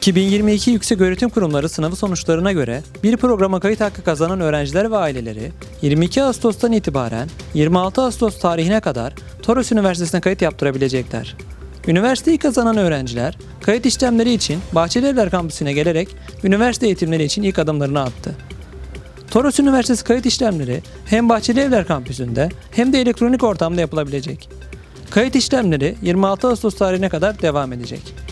2022 Yükseköğretim Kurumları sınavı sonuçlarına göre bir programa kayıt hakkı kazanan öğrenciler ve aileleri 22 Ağustos'tan itibaren 26 Ağustos tarihine kadar Toros Üniversitesi'ne kayıt yaptırabilecekler. Üniversiteyi kazanan öğrenciler kayıt işlemleri için Bahçelievler Kampüsü'ne gelerek üniversite eğitimleri için ilk adımlarını attı. Toros Üniversitesi kayıt işlemleri hem Bahçelievler Kampüsü'nde hem de elektronik ortamda yapılabilecek. Kayıt işlemleri 26 Ağustos tarihine kadar devam edecek.